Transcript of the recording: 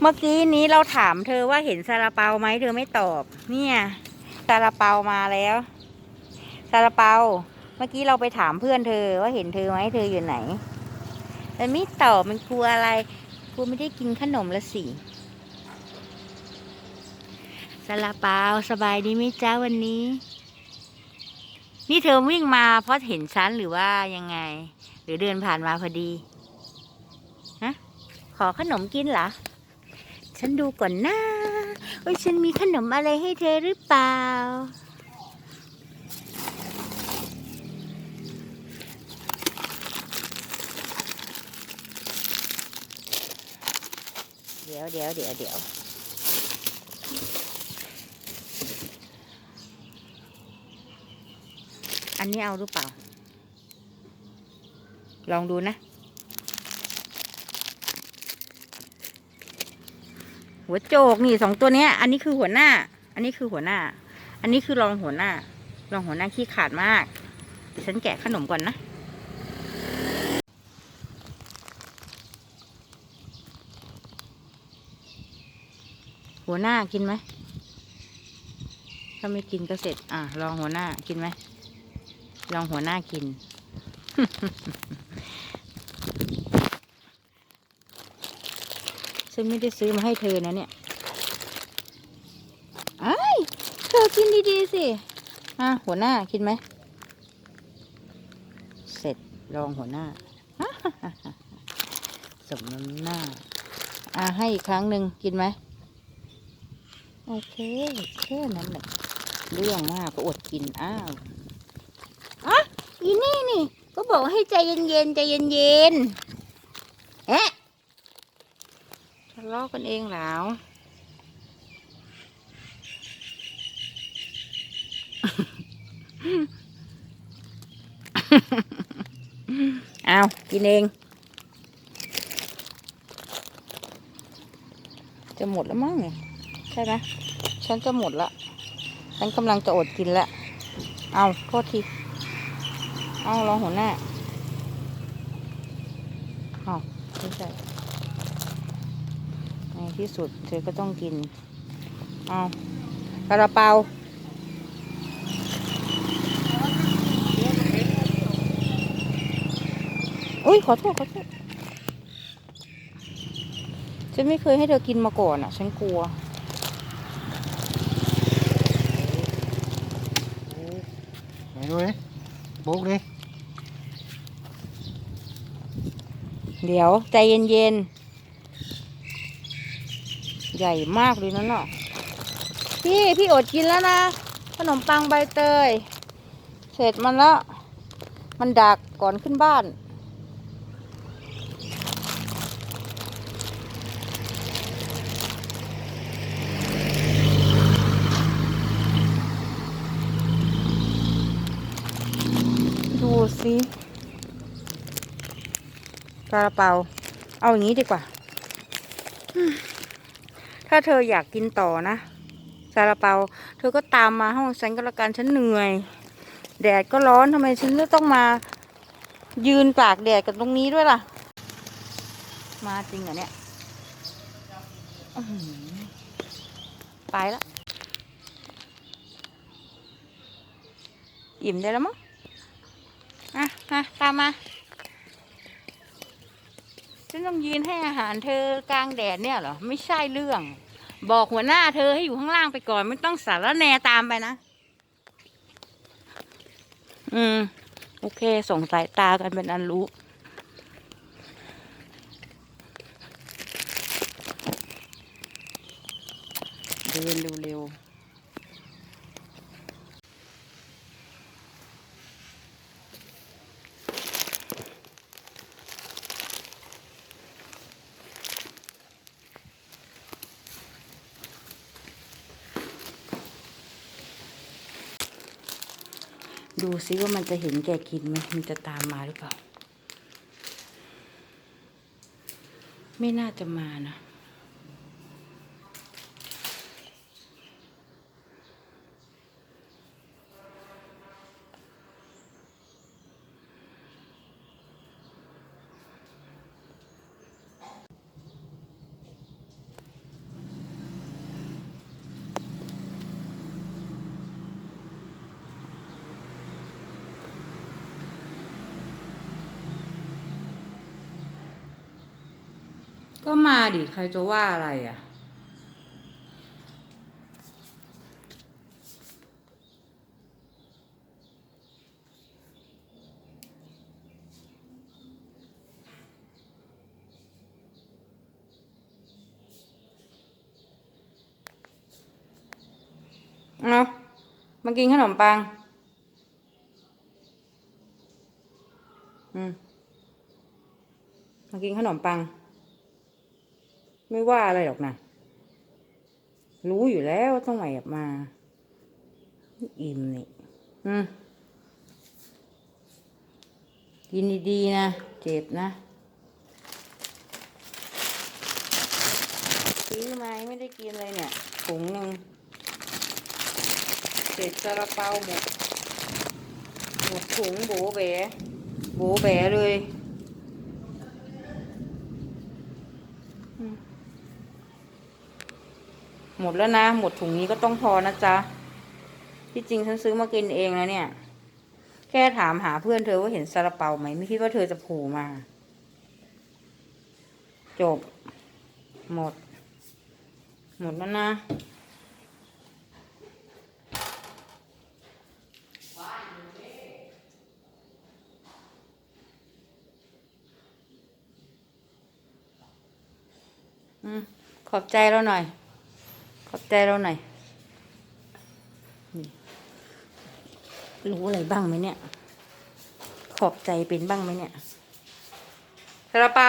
เมื่อกี้นี้เราถามเธอว่าเห็นซาลาเปาไหมเธอไม่ตอบ เนี่ยซาลาเปามาแล้วซาลาเปา เมื่อกี้เราไปถามเพื่อนเธอว่าเห็นเธอไหมเธออยู่ไหนแต่ไม่ตอบมันกลัวอะไรกลัวไม่ได้กินขนมละสิซาลาเปาสบายดีไหมจ้าวันนี้ นี่เธอวิ่งมาเพราะเห็นฉันหรือว่ายังไง หรือเดินผ่านมาพอดีฮะขอขนมกินเหรอ ฉันดูก่อนนะว่าฉันมีขนมอะไรให้เธอหรือเปล่า เดี๋ยวเดี๋ยวเดี๋ยวเดี๋ยวอันนี้เอาหรือเปล่า ลองดูนะ หัวโจกนี่สองตัวเนี้ย อันนี้คือหัวหน้า อันนี้คือหัวหน้า อันนี้คือรองหัวหน้า รองหัวหน้าขี้ขาดมากฉันแกะขนมก่อนนะหัวหน้ากินไหม ถ้าไม่กินก็เสร็จ อะลองหัวหน้ากินไหมลองหัวหน้ากิน ฉันไม่ได้ซื้อมาให้เธอนะเนี่ยไอ้เธอกินดีๆสิอะหัวหน้ากินไหม เสร็จลองหัวหน้าสมน้ำหน้า อะให้อีกครั้งหนึ่งกินไหม โอเคแค่นั้นแหละเรื่องมากก็อดกิน อ้าวอะอีนี่นี่ ก็บอกให้ใจเย็นๆ ใจเย็นๆ เอ๊ะะเลาะกันเองแล้วเอากินเอง จะหมดแล้วมั้งใช่ไหมฉันจะหมดละ ฉันกำลังจะอดกินละ เอาโทษที เอาลองหัวหน้าเอไม่ใช่ ในที่สุดเธอก็ต้องกินเอากระเปาอุ้ยขอโทษขอโทษฉันไม่เคยให้เธอกินมาก่อนอะ ฉันกลัวไหนดูดิบุกดิ เดี๋ยวใจเย็นๆ ใหญ่มากเลยนั่นน่ะพี่พี่อดกินแล้วนะ ขนมปังใบเตย เสร็จมันแล้ว มันดักก่อนขึ้นบ้านดูสิกระเป๋า เอาอย่างนี้ดีกว่า ถ้าเธออยากกินต่อนะซาลาเปา เธอก็ตามมาห้องฉันก็แล้วกันฉันเหนื่อย แดดก็ร้อนทำไมฉันต้องมา ยืนตากแดดกันตรงนี้ด้วยล่ะ มาจริงเหรอเนี่ยไปแล้วอิ่มได้แล้วมั้งอะมาตามมา ฉันต้องยืนให้อาหารเธอกลางแดดเนี่ยเหรอ ไม่ใช่เรื่อง บอกหัวหน้าเธอให้อยู่ข้างล่างไปก่อน ไม่ต้องสารแนตามไปนะ อืม โอเคส่งสายตากันเป็นอันรู้ เดินเร็วๆ ดูซิว่ามันจะเห็นแก่กินไหมมันจะตามมาหรือเปล่า ไม่น่าจะมานะ ก็มาดิใครจะว่าอะไรอะ เอามากินขนมปัง อืม มากินขนมปัง ไม่ว่าอะไรหรอกนะ รู้อยู่แล้วว่าต้องแอบมา อิ่มนี่อืมกินดีๆนะ เจ็บนะซื้อมาไม่ได้กินเลยเนี่ยถุงหนึ่งเศษซาลาเปาหมดหมดถุงโบแบโบแบเลยอืม หมดแล้วนะ หมดถุงนี้ก็ต้องพอนะจ๊ะ ที่จริงฉันซื้อมากินเองแล้วเนี่ย แค่ถามหาเพื่อนเธอว่าเห็นซาลาเปาไหม ไม่คิดว่าเธอจะโผล่มา จบ หมด หมดแล้วนะขอบใจเราหน่อย ขอบใจเราหน่อยรู้อะไรบ้างไหมเนี่ย ขอบใจเป็นบ้างไหมเนี่ยซาลาเปา